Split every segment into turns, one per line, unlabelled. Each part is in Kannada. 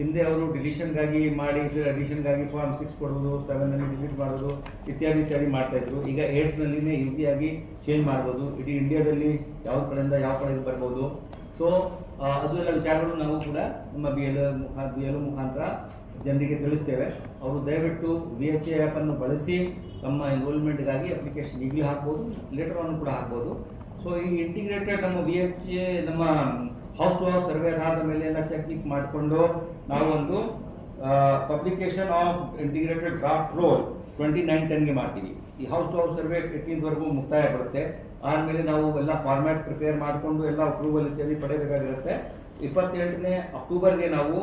ಹಿಂದೆ ಅವರು ಡಿಲೀಷನ್ಗಾಗಿ ಮಾಡಿ ಅಡಿಷನ್ಗಾಗಿ ಫಾರ್ಮ್ ಸಿಕ್ಸ್ ಕೊಡೋದು ಸೆವೆನಲ್ಲಿ ಡಿಲೀಟ್ ಮಾಡೋದು, ಇತ್ಯಾದಿ ಇತ್ಯಾದಿ ಮಾಡ್ತಾ ಇದ್ರು. ಈಗ ಏಟ್ಸ್ನಲ್ಲಿನೇ ಈಸಿಯಾಗಿ ಚೇಂಜ್ ಮಾಡ್ಬೋದು. ಇಡೀ ಇಂಡಿಯಾದಲ್ಲಿ ಯಾವ ಕಡೆಯಿಂದ ಯಾವ ಕಡೆಗೆ ಬರ್ಬೋದು. ಸೊ ಅದು ಎಲ್ಲ ವಿಚಾರಗಳು ನಾವು ಕೂಡ ನಮ್ಮ ಬಿ ಎಲ್ ಮುಖಾ ಬಿ ಎಲ್ ಮುಖಾಂತರ ಜನರಿಗೆ ತಿಳಿಸ್ತೇವೆ. ಅವರು ದಯವಿಟ್ಟು ವಿ ಎಚ್ ಎ ಆ್ಯಪನ್ನು ಬಳಸಿ ತಮ್ಮ ಎನ್ರೋಲ್ಮೆಂಟ್ಗಾಗಿ ಅಪ್ಲಿಕೇಶನ್ ಈಗಲೂ ಹಾಕ್ಬೋದು ಲೇಟರ್ ಆನ್ ಕೂಡ ಹಾಕ್ಬೋದು. ಸೊ ಈ ಇಂಟಿಗ್ರೇಟೆಡ್ ನಮ್ಮ ವಿ ಎಚ್ ಎ ನಮ್ಮ ಹೌಸ್ ಟು ಹೌಸ್ ಸರ್ವೆ ಆಧಾರದ ಮೇಲೆ ಎಲ್ಲ ಚೆಕ್ ಕ್ಲಿಕ್ ಮಾಡಿಕೊಂಡು ನಾವು ಒಂದು publication of integrated draft roll twenty nine ಟೆನ್ಗೆ ಮಾಡ್ತೀವಿ. ಈ ಹೌಸ್ ಟು ಹೌಸ್ ಸರ್ವೆ ಫಿಫ್ಟೀನ್ವರೆಗೂ ಮುಕ್ತಾಯ ಬರುತ್ತೆ. ಆದಮೇಲೆ ನಾವು ಎಲ್ಲ ಫಾರ್ಮ್ಯಾಟ್ ಪ್ರಿಪೇರ್ ಮಾಡಿಕೊಂಡು ಎಲ್ಲ ಅಪ್ರೂವಲ್ ಇತ್ಯಾದಿ ಪಡೆಯಬೇಕಾಗಿರುತ್ತೆ. ಇಪ್ಪತ್ತೆಂಟನೇ ಅಕ್ಟೋಬರ್ಗೆ ನಾವು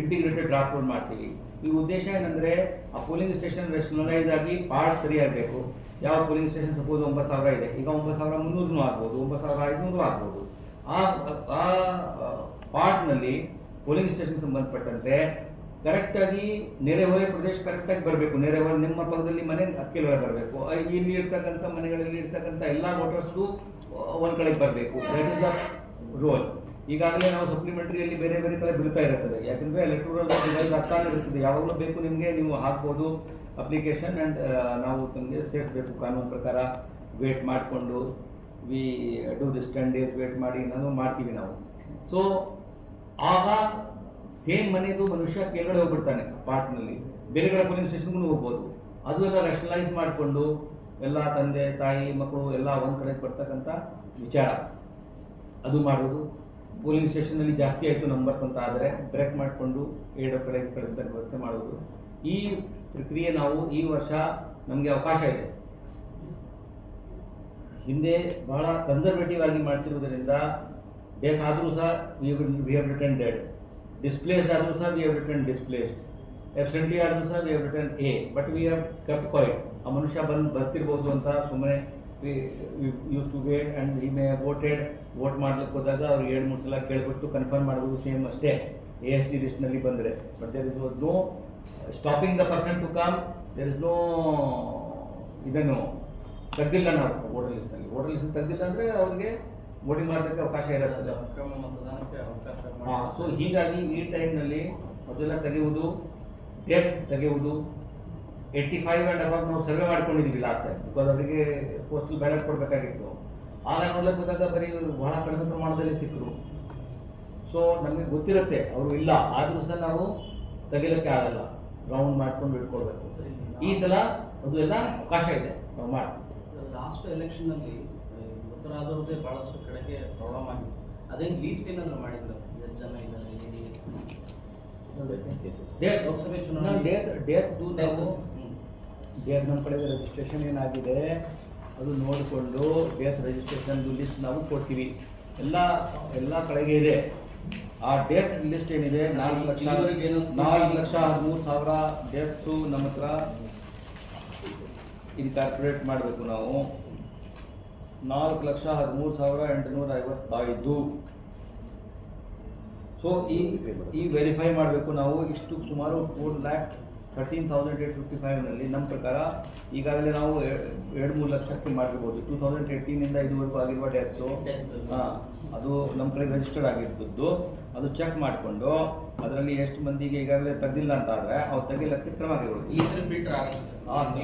ಇಂಟಿಗ್ರೇಟೆಡ್ ಡ್ರಾಫ್ಟ್ ರೋಲ್ ಮಾಡ್ತೀವಿ. ಈ ಉದ್ದೇಶ ಏನಂದ್ರೆ, ಆ ಪೋಲಿಂಗ್ ಸ್ಟೇಷನ್ ರೆಷನಲೈಸ್ ಆಗಿ ಪಾರ್ಟ್ ಸರಿಯಾಗಬೇಕು. ಯಾವ ಪೋಲಿಂಗ್ ಸ್ಟೇಷನ್ ಸಪೋಸ್ ಒಂಬತ್ತು ಸಾವಿರ ಇದೆ. ಈಗ ಒಂಬತ್ತು ಸಾವಿರ ಮುನ್ನೂರು ಆಗ್ಬೋದು, ಒಂಬತ್ತು ಸಾವಿರ ಐದುನೂರು ಆಗ್ಬೋದು. ಆ ಪಾರ್ಟ್ನಲ್ಲಿ ಪೋಲಿಂಗ್ ಸ್ಟೇಷನ್ ಸಂಬಂಧಪಟ್ಟಂತೆ ಕರೆಕ್ಟಾಗಿ ನೆರೆಹೊರೆ ಪ್ರದೇಶ ಕರೆಕ್ಟಾಗಿ ಬರಬೇಕು. ನೆರೆಹೊರೆ ನಿಮ್ಮ ಪಕ್ಕದಲ್ಲಿ ಮನೆ ಅಕ್ಕಿಲೊಳಗೆ ಬರಬೇಕು. ಇಲ್ಲಿ ಇರ್ತಕ್ಕಂಥ ಮನೆಗಳಲ್ಲಿ ಇರ್ತಕ್ಕಂಥ ಎಲ್ಲ ವೋಟರ್ಸ್ದು ಒಂದು ಕಡೆಗೆ ಬರಬೇಕು. ದಟ್ ಇಸ್ ದ ರೋಲ್ ಈಗಾಗಲೇ ನಾವು ಸಪ್ಲಿಮೆಂಟ್ರಿಯಲ್ಲಿ ಬೇರೆ ಬೇರೆ ಕಡೆ ಬಿಡ್ತಾ ಇರುತ್ತದೆ. ಯಾಕಂದರೆ ಎಲೆಕ್ಟ್ರೋಲ್ ಡಿವೈಸ್ ಆಗ್ತಾನೆ ಇರ್ತದೆ ಯಾವಾಗಲೂ ಬೇಕು ನಿಮಗೆ, ನೀವು ಹಾಕ್ಬೋದು. ಅಪ್ಲಿಕೇಶನ್ ಆ್ಯಂಡ್ ನಾವು ನಿಮಗೆ ಸೇರಿಸ್ಬೇಕು. ಕಾನೂನು ಪ್ರಕಾರ ವೇಟ್ ಮಾಡಿಕೊಂಡು. We do this ten days wait ಮಾಡಿ ನಾನು ಮಾಡ್ತೀವಿ ನಾವು. ಸೊ ಆಗ ಸೇಮ್ ಮನೆದು ಮನುಷ್ಯ ಕೆಳಗಡೆ ಹೋಗ್ಬಿಡ್ತಾನೆ ಪಾರ್ಟ್ನಲ್ಲಿ ಬೇರೆ ಕಡೆ ಪೊಲೀಸ್ ಸ್ಟೇಷನ್ಗೂ ಹೋಗ್ಬೋದು. ಅದು ಎಲ್ಲ ರೆಷನಲೈಸ್ ಮಾಡಿಕೊಂಡು ಎಲ್ಲ ತಂದೆ, ತಾಯಿ, ಮಕ್ಕಳು ಎಲ್ಲ ಒಂದು ಕಡೆ ಬರ್ತಕ್ಕಂಥ ವಿಚಾರ. ಅದು ಮಾಡೋದು ಪೋಲಿಂಗ್ ಸ್ಟೇಷನಲ್ಲಿ ಜಾಸ್ತಿ ಆಯಿತು ನಂಬರ್ಸ್ ಅಂತ ಆದರೆ ಬ್ರೇಕ್ ಮಾಡಿಕೊಂಡು ಎರಡು ಕಡೆ ಕಳಿಸ್ತಾರೆ ವ್ಯವಸ್ಥೆ ಮಾಡೋದು ಈ ಪ್ರಕ್ರಿಯೆ ನಾವು ಈ ವರ್ಷ ನಮಗೆ ಅವಕಾಶ ಇದೆ. ಹಿಂದೆ ಬಹಳ ಕನ್ಸರ್ವೇಟಿವ್ ಆಗಿ ಮಾಡ್ತಿರೋದ್ರಿಂದ ಡೆತ್ ಆದರೂ ಸಹ we have return dead displaced ಆದರೂ ಸಹ we have return displaced absentee ಆದರೂ ಸಹ we have return a but we have kept quiet ಆ ಮನುಷ್ಯ ಬಂದು, ಬರ್ತಿರ್ಬೋದು ಅಂತ ಸುಮ್ಮನೆ ಯೂಸ್ ಟು ವೇಟ್ ಆ್ಯಂಡ್ ಈ ಮೇ ವೋಟೆಡ್ ವೋಟ್ ಮಾಡ್ಲಿಕ್ಕೆ ಹೋದಾಗ ಅವ್ರು ಎರಡು, ಮೂರು ಸಲ ಕೇಳ್ಬಿಟ್ಟು ಕನ್ಫರ್ಮ್ ಮಾಡ್ಬೋದು ಸೇಮ್ ಅಷ್ಟೇ. ಎ ಎಸ್ ಟಿ ಲಿಸ್ಟ್ನಲ್ಲಿ ಬಂದರೆ. But there is no stopping the person to come there is no ಇದನ್ನು ತೆಗ್ದಿಲ್ಲ ನಾವು ವೋಟರ್ ಲಿಸ್ಟ್ನಲ್ಲಿ ವೋಟರ್ ಲಿಸ್ಟ್ ತೆಗ್ದಿಲ್ಲ ಅಂದರೆ ಅವ್ರಿಗೆ ವೋಟಿಂಗ್ ಮಾಡೋದಕ್ಕೆ ಅವಕಾಶ ಇರುತ್ತದೆ
ಹಾಂ
ಸೊ ಹೀಗಾಗಿ ಈ ಟೈಮ್ನಲ್ಲಿ ಅದೆಲ್ಲ ತೆಗೆಯುವುದು ಡೆತ್ ತೆಗೆಯುವುದು ಏಯ್ಟಿ ಫೈವ್ ಆ್ಯಂಡ್ ಅಬೌವ್ ನಾವು ಸರ್ವೆ ಮಾಡ್ಕೊಂಡಿದ್ದೀವಿ ಲಾಸ್ಟ್ ಟೈಮ್ ಬಿಕಾಸ್ ಅವರಿಗೆ ಪೋಸ್ಟಲ್ ಬ್ಯಾಲೆಟ್ ಕೊಡಬೇಕಾಗಿತ್ತು. ಆಗ ನೋಡ್ಲಿಕ್ಕೆ ಹೋದಾಗ ಬರೀ ಬಹಳ ಕಡಿಮೆ ಪ್ರಮಾಣದಲ್ಲಿ ಸಿಕ್ಕರು ಸೊ ನಮಗೆ ಗೊತ್ತಿರುತ್ತೆ ಅವರು ಇಲ್ಲ. ಆದರೂ ಸಹ ನಾವು ತೆಗಿಲಿಕ್ಕೆ ಆಗಲ್ಲ. ರೌಂಡ್ ಮಾಡ್ಕೊಂಡು ಇಟ್ಕೊಳ್ಬೇಕು. ಈ ಸಲ ಅದು ಎಲ್ಲ ಅವಕಾಶ ಇದೆ. ನಾವು ಮಾಡ್ತೀವಿ.
ಲಾಸ್ಟ್ ಎಲೆಕ್ಷನ್ ಅಲ್ಲಿ ಮೃತರಾದವ್ರದ್ದೇ ಭಾಳಷ್ಟು ಕಡೆಗೆ ಪ್ರಾಬ್ಲಮ್ ಆಗಿದೆ. ಅದೇನು ಲೀಸ್ಟ್ ಏನಾದ್ರು ಮಾಡಿದ್ರೆ ಎಷ್ಟು ಜನ ಇದ್ದಾರೆ
ಡೇತ್
ಲೋಕಸಭೆ ಚುನಾವಣೆ.
ಡೇತ್ ಡೇತ್ದು ನಾವು. ಡೇಟ್ ನಮ್ಮ ಕಡೆ ರಿಜಿಸ್ಟ್ರೇಷನ್ ಏನಾಗಿದೆ ಅದು ನೋಡಿಕೊಂಡು ಡೇತ್ ರಿಜಿಸ್ಟ್ರೇಷನ್ದು ಲಿಸ್ಟ್ ನಾವು ಕೊಡ್ತೀವಿ. ಎಲ್ಲ ಎಲ್ಲ ಕಡೆಗೆ ಇದೆ. ಆ ಡೇತ್ ಲಿಸ್ಟ್ ಏನಿದೆ ನಾಲ್ಕು ಲಕ್ಷ ನಾಲ್ಕು ಲಕ್ಷ ಹದಿಮೂರು ಸಾವಿರ ಡೇಟ್ಸು ನಮ್ಮ ಹತ್ರ ಇನ್ಕಾರ್ಪೊರೇಟ್ ಮಾಡಬೇಕು ನಾವು. ನಾಲ್ಕು ಲಕ್ಷ ಹದಿಮೂರು ಸಾವಿರ ಎಂಟುನೂರ ಐವತ್ತೈದು. ಸೊ ಈ ಈ ವೆರಿಫೈ ಮಾಡಬೇಕು ನಾವು. ಇಷ್ಟು ಸುಮಾರು four lakh thirteen thousand eight fifty ಫೈವ್ನಲ್ಲಿ ನಮ್ಮ ಪ್ರಕಾರ ಈಗಾಗಲೇ ನಾವು ಎರಡು ಮೂರು ಲಕ್ಷಕ್ಕೆ ಮಾಡಿರ್ಬೋದು ಟೂ ತೌಸಂಡ್ ಏಯ್ಟೀನಿಂದ ಇದುವರೆಗೂ ಆಗಿರುವ ಡೆತ್ಸು. ಹಾಂ ಅದು ನಮ್ಮ ಕಡೆ ರಿಜಿಸ್ಟರ್ಡ್ ಆಗಿರ್ಬೋದು ಅದು ಚೆಕ್ ಮಾಡಿಕೊಂಡು ಅದರಲ್ಲಿ ಎಷ್ಟು ಮಂದಿಗೆ ಈಗಾಗಲೇ ತೆಗ್ದಿಲ್ಲ ಅಂತ ಆದರೆ ಅವ್ರು ತೆಗಿಲಕ್ಕೆ ಕ್ರಮ
ಈ ಸಲ ಫಿಲ್ಟರ್ ಆಗುತ್ತೆ ಸರ್.
ಆ ಸಲ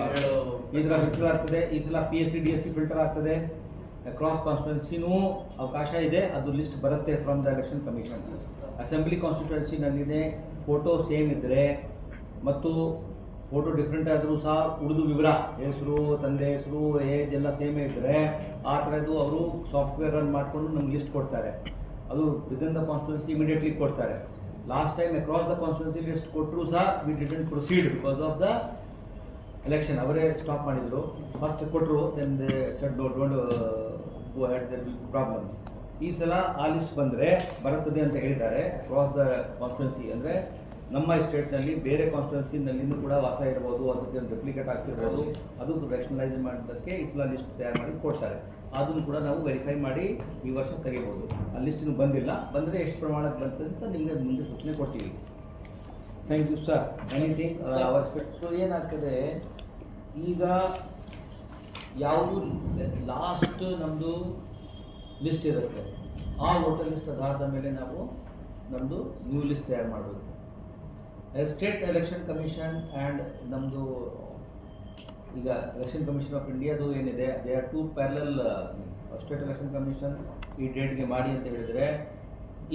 ಫಿಲ್ಟರ್ ಆಗ್ತದೆ ಈ ಸಲ P S C D S C filter ಆಗ್ತದೆ. ಕ್ರಾಸ್ ಕಾನ್ಸ್ಟಿಟ್ಯೂನ್ಸಿನೂ ಅವಕಾಶ ಇದೆ ಅದು ಲಿಸ್ಟ್ ಬರುತ್ತೆ from the election commission assembly ಕಾನ್ಸ್ಟಿಟ್ಯೂನ್ಸಿನಲ್ಲಿದೆ photo same ಇದ್ದರೆ ಮತ್ತು ಫೋಟೋ ಡಿಫ್ರೆಂಟ್ ಆದರೂ ಸಹ ಉಳಿದು ವಿವರ, ಹೆಸರು, ತಂದೆ ಹೆಸರು ಏಜ್ ಎಲ್ಲ ಸೇಮೇ ಇದ್ದರೆ ಆ ಥರದ್ದು ಅವರು ಸಾಫ್ಟ್ವೇರ್ ರನ್ ಮಾಡಿಕೊಂಡು ನಮ್ಗೆ ಲಿಸ್ಟ್ ಕೊಡ್ತಾರೆ. ಅದು ವಿದಿನ್ ದ ಕಾನ್ಸ್ಟಿಟ್ಯೂನ್ಸಿ ಇಮಿಡಿಯೇಟ್ಲಿ ಕೊಡ್ತಾರೆ. Last time across the constituency list ಕೊಟ್ಟರು ಸಹ we didn't proceed because of the election ಅವರೇ ಸ್ಟಾಪ್ ಮಾಡಿದರು. ಫಸ್ಟ್ ಕೊಟ್ಟರು then set do don't go had their problems ಈ ಸಲ ಆ ಲಿಸ್ಟ್ ಬಂದರೆ ಬರುತ್ತದೆ ಅಂತ ಹೇಳಿದ್ದಾರೆ. ಅಕ್ರಾಸ್ ದ ಕಾನ್ಸ್ಟಿಟ್ಯೂನ್ಸಿ ಅಂದರೆ ನಮ್ಮ ಸ್ಟೇಟ್ನಲ್ಲಿ ಬೇರೆ ಕಾನ್ಸ್ಟಿಟ್ಯೂನ್ಸಿನಲ್ಲಿನೂ ಕೂಡ ವಾಸ ಇರ್ಬೋದು ಅದಕ್ಕೆ ಒಂದು ರೆಪ್ಲಿಕೇಟ್ ಆಗ್ತಿರ್ಬೋದು. ಅದು ರೇಷನಲೈಸ್ ಮಾಡೋದಕ್ಕೆ ಇಸ್ಲಾ ಸಲ ಲಿಸ್ಟ್ ತಯಾರು ಮಾಡಿ ಕೊಡ್ತಾರೆ. ಅದನ್ನು ಕೂಡ ನಾವು ವೆರಿಫೈ ಮಾಡಿ ಈ ವರ್ಷ ತೆಗಿಬೋದು. ಆ ಲಿಸ್ಟ್ ಇನ್ನೂ ಬಂದಿಲ್ಲ. ಬಂದರೆ ಎಷ್ಟು ಪ್ರಮಾಣಕ್ಕೆ ಬಂತು ಅಂತ ನಿಮಗೆ ಮುಂದೆ ಸೂಚನೆ ಕೊಡ್ತೀವಿ. Thank you
sir anything.
Hour so ಏನಾಗ್ತದೆ? ಈಗ ಯಾವುದು ಲಾಸ್ಟ್ ನಮ್ಮದು ಲಿಸ್ಟ್ ಇರುತ್ತೆ. ಆ ಹೋಟೆಲ್ ಲಿಸ್ಟ್ ಆಧಾರದ ಮೇಲೆ ನಾವು ನಮ್ಮದು ನ್ಯೂ ಲಿಸ್ಟ್ ತಯಾರು ಮಾಡಬೇಕು ಸ್ಟೇಟ್ ಎಲೆಕ್ಷನ್ ಕಮಿಷನ್ ಆ್ಯಂಡ್ ನಮ್ಮದು ಈಗ ಎಲೆಕ್ಷನ್ ಕಮಿಷನ್ ಆಫ್ ಇಂಡಿಯಾದು ಏನಿದೆ they are two parallel state election commission ಈ ಡೇಟ್ಗೆ ಮಾಡಿ ಅಂತ ಹೇಳಿದರೆ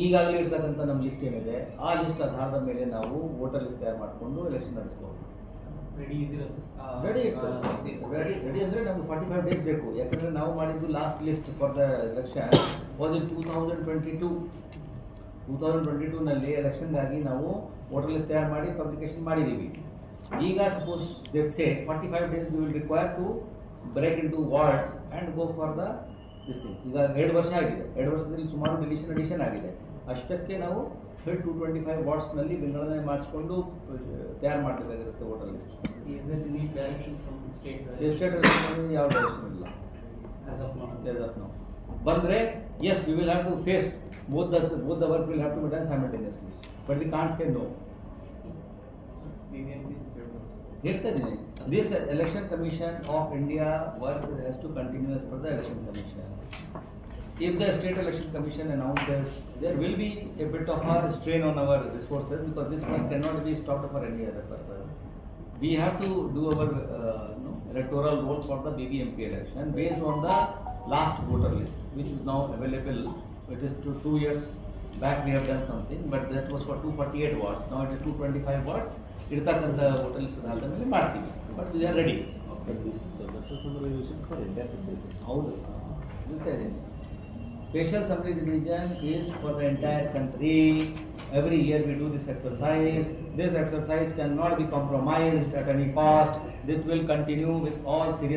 ಈಗಾಗಲೇ ಇರ್ತಕ್ಕಂಥ ನಮ್ಮ ಲಿಸ್ಟ್ ಏನಿದೆ ಆ ಲಿಸ್ಟ್ ಆಧಾರದ ಮೇಲೆ ನಾವು ವೋಟರ್ ಲಿಸ್ಟ್ ತಯಾರು ಮಾಡಿಕೊಂಡು ಎಲೆಕ್ಷನ್ ನಡೆಸ್ಬೋದು.
ರೆಡಿ
ರೆಡಿ ರೆಡಿ ರೆಡಿ ಅಂದರೆ ನಮ್ಗೆ ಫಾರ್ಟಿ ಫೈವ್ ಡೇಸ್ ಬೇಕು. ಯಾಕಂದರೆ ನಾವು ಮಾಡಿದ್ದು last list for the election was in two thousand twenty two two thousand twenty ಟೂನಲ್ಲಿ ಎಲೆಕ್ಷನ್ಗಾಗಿ ನಾವು ವೋಟರ್ ಲಿಸ್ಟ್ ತಯಾರು ಮಾಡಿ ಪಬ್ಲಿಕೇಶನ್ ಮಾಡಿದ್ದೀವಿ ಈಗ suppose that say forty five days we will require to break in to wards and go for the this thing ಈಗ ಎರಡು ವರ್ಷ ಆಗಿದೆ. ಎರಡು ವರ್ಷದಲ್ಲಿ ಸುಮಾರು ಡಿಲಿಷನ್ ಅಡಿಷನ್ ಆಗಿದೆ. ಅಷ್ಟಕ್ಕೆ ನಾವು ಟು ಟ್ವೆಂಟಿ ಫೈವ್ ವಾರ್ಡ್ಸ್ನಲ್ಲಿ ವಿಂಗಡಣೆ ಮಾಡಿಸ್ಕೊಂಡು ತಯಾರು ಮಾಡಬೇಕಾಗಿರುತ್ತೆ ವೋಟರ್ ಲಿಸ್ಟ್
ಸ್ಟೇಟ್
ಎಸ್ಟೇಟ್ ಯಾವ ಡೈರೆಕ್ಷನ್ ಇಲ್ಲ.
As of now
as of now. ಬಂದರೆ yes we will have to face both the both the work will have to be done simultaneously but we can't say no
ನೀವೇನು ಹೇಳ್ಬೋದು ಸರ್
ಹೇಳ್ತಾ ಇದ್ದೀನಿ this election commission of India work has to continue as per the election commission. If the state election commission announces, there will be a bit of a strain on our resources because this one cannot be stopped for any other purpose. We have to do our uh, you know, electoral roll for the BBMP election based on the last voter list, which is now available. It is to two years back we have done something, but that was for 248 wards. Now it is 225 wards. ಇರ್ತಕ್ಕಂಥ ಹೋಟೆಲ್ ಲಿಸ್ಟ್ ಆದ ಮೇಲೆ ಮಾಡ್ತೀವಿ but we are ready
But this, the buses summarization for entire country.
ಹೌದು ಹೇಳ್ತಾ ಇದ್ದೀನಿ special sub division is for the entire country every year we do this exercise this exercise can not be compromised at any cost this will continue with all serious